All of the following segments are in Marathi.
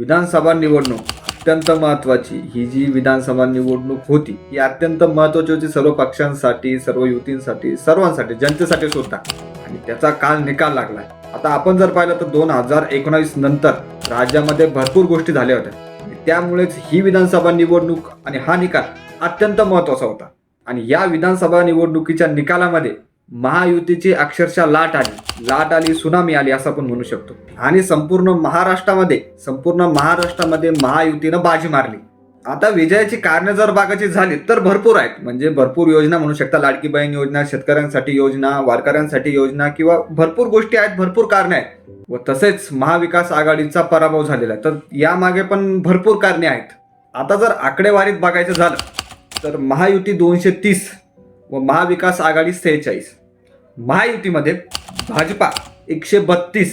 विधानसभा निवडणूक अत्यंत महत्वाची ही जी विधानसभा निवडणूक होती ही अत्यंत महत्वाची होती सर्व पक्षांसाठी सर्व युतींसाठी सर्वांसाठी जनतेसाठी सुद्धा. आणि त्याचा काल निकाल लागलाय आता आपण जर पाहिलं तर दोन हजार एकोणावीस नंतर राज्यामध्ये भरपूर गोष्टी झाल्या होत्या. त्यामुळेच ही विधानसभा निवडणूक आणि हा निकाल अत्यंत महत्त्वाचा होता. आणि या विधानसभा निवडणुकीच्या निकालामध्ये महायुतीची अक्षरशः लाट आली. लाट आली सुनामी आली असं आपण म्हणू शकतो. आणि संपूर्ण महाराष्ट्रामध्ये संपूर्ण महाराष्ट्रामध्ये महायुतीनं बाजी मारली. आता विजयाची कारणे जर बघायची झाली तर भरपूर आहेत. म्हणजे भरपूर योजना म्हणू शकता लाडकी बहीण योजना शेतकऱ्यांसाठी योजना वारकऱ्यांसाठी योजना किंवा भरपूर गोष्टी आहेत भरपूर कारणे आहेत. व तसेच महाविकास आघाडीचा पराभव झालेला आहे. तर यामागे पण भरपूर कारणे आहेत. आता जर आकडेवारीत बघायचं झालं तर महायुती दोनशे तीस व महाविकास आघाडी सेहेचाळीस. महायुतीमध्ये भाजपा एकशे बत्तीस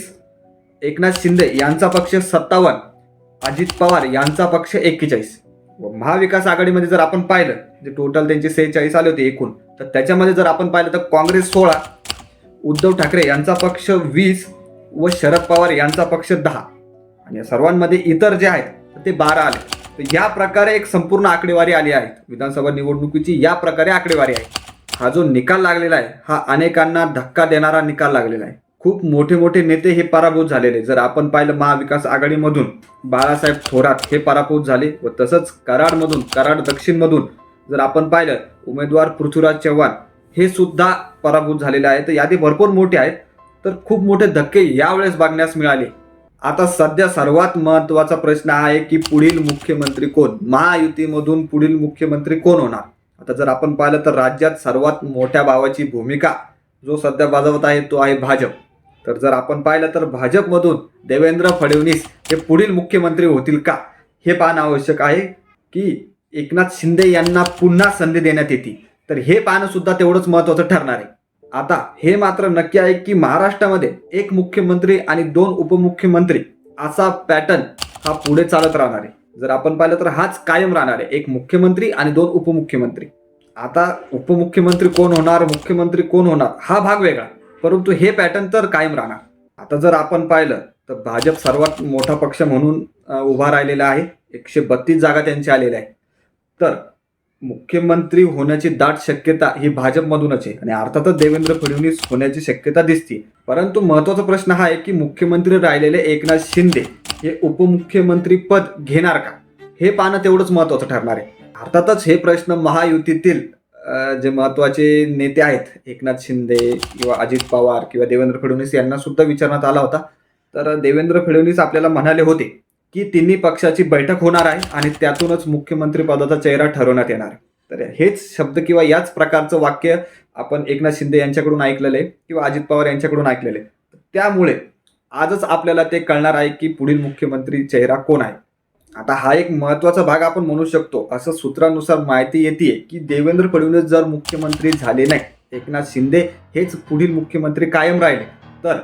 एकनाथ शिंदे यांचा पक्ष सत्तावन्न अजित पवार यांचा पक्ष एक्केचाळीस. व महाविकास आघाडीमध्ये जर आपण पाहिलं जे टोटल त्यांचे सेहेचाळीस आले होते एकूण तर त्याच्यामध्ये जर आपण पाहिलं तर काँग्रेस सोळा उद्धव ठाकरे यांचा पक्ष वीस व शरद पवार यांचा पक्ष दहा. आणि या सर्वांमध्ये इतर जे आहेत ते बारा आले. तर या प्रकारे एक संपूर्ण आकडेवारी आली आहे. विधानसभा निवडणुकीची या प्रकारे आकडेवारी आहे. हा जो निकाल लागलेला आहे हा अनेकांना धक्का देणारा निकाल लागलेला आहे. खूप मोठे मोठे नेते हे पराभूत झालेले. जर आपण पाहिलं महाविकास आघाडीमधून बाळासाहेब थोरात हे पराभूत झाले व तसंच कराडमधून कराड दक्षिणमधून जर आपण पाहिलं उमेदवार पृथ्वीराज चव्हाण हे सुद्धा पराभूत झालेले आहे तर यादी भरपूर मोठे आहेत. तर खूप मोठे धक्के यावेळेस बघण्यास मिळाले. आता सध्या सर्वात महत्त्वाचा प्रश्न हा आहे की पुढील मुख्यमंत्री कोण? महायुतीमधून पुढील मुख्यमंत्री कोण होणार? आता जर आपण पाहिलं तर राज्यात सर्वात मोठ्या भावाची भूमिका जो सध्या बजावत आहे तो आहे भाजप. तर जर आपण पाहिलं तर भाजपमधून देवेंद्र फडणवीस हे पुढील मुख्यमंत्री होतील का? हे पाहणं आवश्यक आहे की एकनाथ शिंदे यांना पुन्हा संधी देण्यात येते. तर हे पाहणं सुद्धा तेवढंच महत्वाचं ठरणार आहे. आता हे मात्र नक्की आहे की महाराष्ट्रामध्ये एक मुख्यमंत्री आणि दोन उपमुख्यमंत्री असा पॅटर्न हा पुढे चालत राहणार आहे. जर आपण पाहिलं तर हाच कायम राहणार आहे. एक मुख्यमंत्री आणि दोन उपमुख्यमंत्री. आता उपमुख्यमंत्री कोण होणार मुख्यमंत्री कोण होणार हा भाग वेगळा. परंतु हे पॅटर्न तर कायम राहणार. आता जर आपण पाहिलं तर भाजप सर्वात मोठा पक्ष म्हणून उभा राहिलेला आहे. एकशे बत्तीस जागा त्यांच्या आलेल्या आहेत. तर मुख्यमंत्री होण्याची दाट शक्यता ही भाजपमधूनच आहे. आणि अर्थातच देवेंद्र फडणवीस होण्याची शक्यता दिसते परंतु महत्त्वाचा प्रश्न हा आहे की मुख्यमंत्री राहिलेले एकनाथ शिंदे हे उपमुख्यमंत्री पद घेणार का? हे पाहणं तेवढंच महत्वाचं ठरणार आहे. अर्थातच हे प्रश्न महायुतीतील जे महत्त्वाचे नेते आहेत एकनाथ शिंदे किंवा अजित पवार किंवा देवेंद्र फडणवीस यांना सुद्धा विचारण्यात आला होता. तर देवेंद्र फडणवीस आपल्याला म्हणाले होते की तिन्ही पक्षाची बैठक होणार आहे आणि त्यातूनच मुख्यमंत्री पदाचा चेहरा ठरवण्यात येणार. आहे तर हेच शब्द किंवा याच प्रकारचं वाक्य आपण एकनाथ शिंदे यांच्याकडून ऐकलेलं आहे किंवा अजित पवार यांच्याकडून ऐकलेलं आहे. त्यामुळे आजच आपल्याला ते कळणार आहे की पुढील मुख्यमंत्री चेहरा कोण आहे. आता हा एक महत्त्वाचा भाग आपण म्हणू शकतो. असं सूत्रानुसार माहिती येते की देवेंद्र फडणवीस जर मुख्यमंत्री झाले नाही एकनाथ शिंदे हेच पुढील मुख्यमंत्री कायम राहिले तर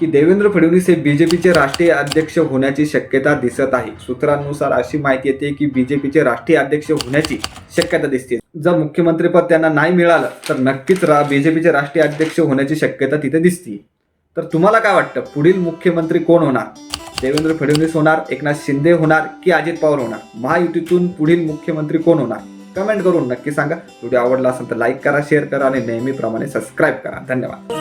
की देवेंद्र फडणवीस हे बीजेपीचे राष्ट्रीय अध्यक्ष होण्याची शक्यता दिसत आहे. सूत्रांनुसार अशी माहिती येते की बीजेपीचे राष्ट्रीय अध्यक्ष होण्याची शक्यता दिसते. जर मुख्यमंत्रीपद त्यांना नाही मिळालं तर नक्कीच रा बीजेपीचे राष्ट्रीय अध्यक्ष होण्याची शक्यता तिथे दिसते तर तुम्हाला काय वाटतं? पुढील मुख्यमंत्री कोण होणार? देवेंद्र फडणवीस होणार एकनाथ शिंदे होणार की अजित पवार होणार? महायुतीतून पुढील मुख्यमंत्री कोण होणार? कमेंट करून नक्की सांगा. व्हिडिओ आवडला असेल तर लाईक करा शेअर करा आणि नेहमीप्रमाणे सबस्क्राईब करा. धन्यवाद.